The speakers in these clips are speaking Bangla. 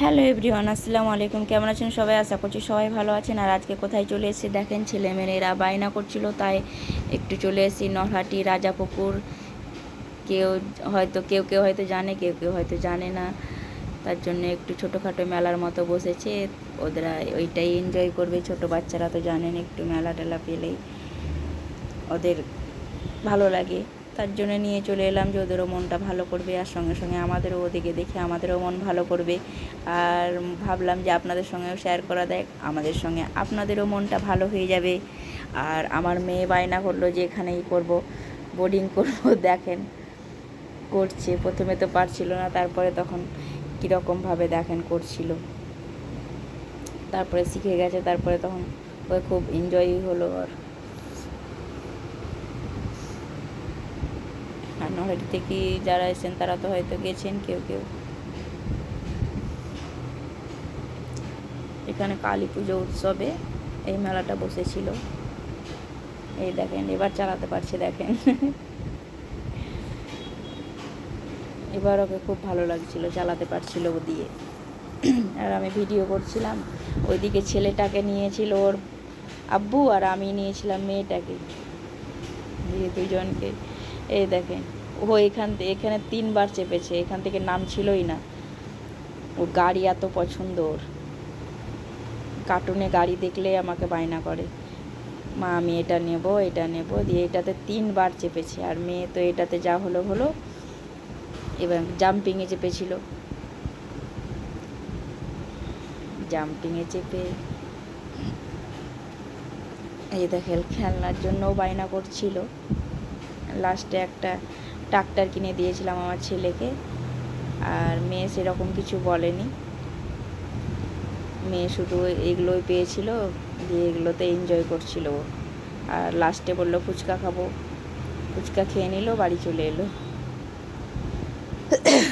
হ্যালো এভরিওয়ান, আসসালামু আলাইকুম। কেমন আছেন সবাই? আশা করছি সবাই ভালো আছেন। আর আজকে কোথায় চলে এসেছি দেখেন ছেলেমেয়েরা বায়না করছিল, তাই একটু চলে এসেছি নলহাটি রাজাপুকুর। কেউ হয়তো, কেউ কেউ হয়তো জানে, কেউ কেউ হয়তো জানে না। তার জন্য একটু ছোটোখাটো মেলার মতো বসেছে। ওরা ওইটাই এনজয় করবে, ছোট বাচ্চারা তো জানেন, একটু মেলা টেলা পেলেই ওদের ভালো লাগে। তার জন্য নিয়ে চলে এলাম যে ওদেরও মনটা ভালো করবে আর সঙ্গে সঙ্গে আমাদেরও ওদিকে দেখে আমাদেরও মন ভালো করবে। আর ভাবলাম যে আপনাদের সঙ্গেও শেয়ার করা দেয় আমাদের সঙ্গে আপনাদেরও মনটা ভালো হয়ে যাবে। আর আমার মেয়ে বায়না করল যে এখানেই করব বোর্ডিং করব, দেখেন। করছে, প্রথমে তো পারছিল না, তারপরে তখন কীরকমভাবে দেখেন করছিল। তারপরে শিখে গেছে, তারপরে তখন ওই খুব এনজয়ই হলো আর আর নলহাটি থেকে যারা এসেছেন তারা তো হয়তো গেছেন কেউ কেউ। এখানে কালী পুজো উৎসবে এই মেলাটা বসেছিল। এই দেখেন, এবার চালাতে পারছে, দেখেন। এবার ওকে খুব ভালো লাগছিল, চালাতে পারছিল ও দিয়ে। আর আমি ভিডিও করছিলাম, ওইদিকে ছেলেটাকে নিয়েছিল ওর আব্বু আর আমি নিয়েছিলাম মেয়েটাকে। দিয়ে দুজনকে এই দেখেন ও এখান এখানে তিনবার চেপেছে, এখান থেকে নাম ছিলই না। ওর গাড়ি এত পছন্দ ওর। কার্টুনে গাড়ি দেখলে আমাকে বায়না করে। মা, আমি এটা নেব এটা নেব। দিয়ে এটাতে তিনবার চেপেছে, আর মেয়ে তো এটাতে যা হলো হলো, এবার জাম্পিংয়ে চেপেছিল। জাম্পিংয়ে চেপে। এই দেখেন, খেলনার জন্যও বায়না করছিল। লাস্টে একটা ট্রাক্টর কিনে দিয়েছিলাম আমার ছেলেকে। আর মেয়ে সেরকম কিছু বলেনি। মেয়ে শুধু এগুলোই পেয়েছিল, দিয়ে এগুলোতে এনজয় করছিল আর লাস্টে বলল, ফুচকা খাব। ফুচকা খেয়ে নিল, বাড়ি চলে এলো।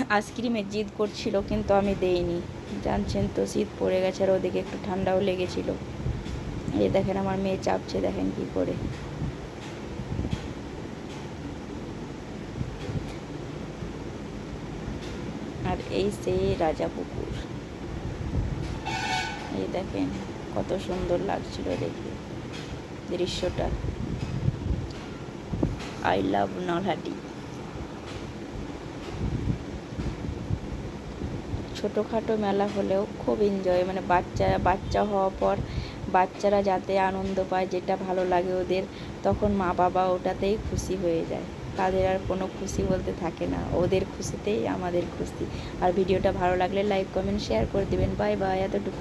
আইসক্রিমের জিদ করছিল, কিন্তু আমি দেইনি। জানছেন তো, শীত পড়ে গেছে আর ওদিকে একটু ঠান্ডাও লেগেছিল। এ দেখেন, আমার মেয়ে চাপছে, দেখেন কি করে। আর এই সেই রাজা পুকুর। এই দেখেন কত সুন্দর লাগছিল দেখে দৃশ্যটা। আই লাভ নলহাটি ছোটোখাটো মেলা হলেও খুব এনজয় মানে বাচ্চারা বাচ্চা হওয়ার পর বাচ্চারা যাতে আনন্দ পায়, যেটা ভালো লাগে ওদের, তখন মা বাবা ওটাতেই খুশি হয়ে যায়। তাদের আর কোনো খুশি বলতে থাকে না। ওদের খুশিতেই আমাদের খুশি। আর ভিডিওটা ভালো লাগলে লাইক কমেন্ট শেয়ার করে দেবেন। বাই বাই এতটুকু।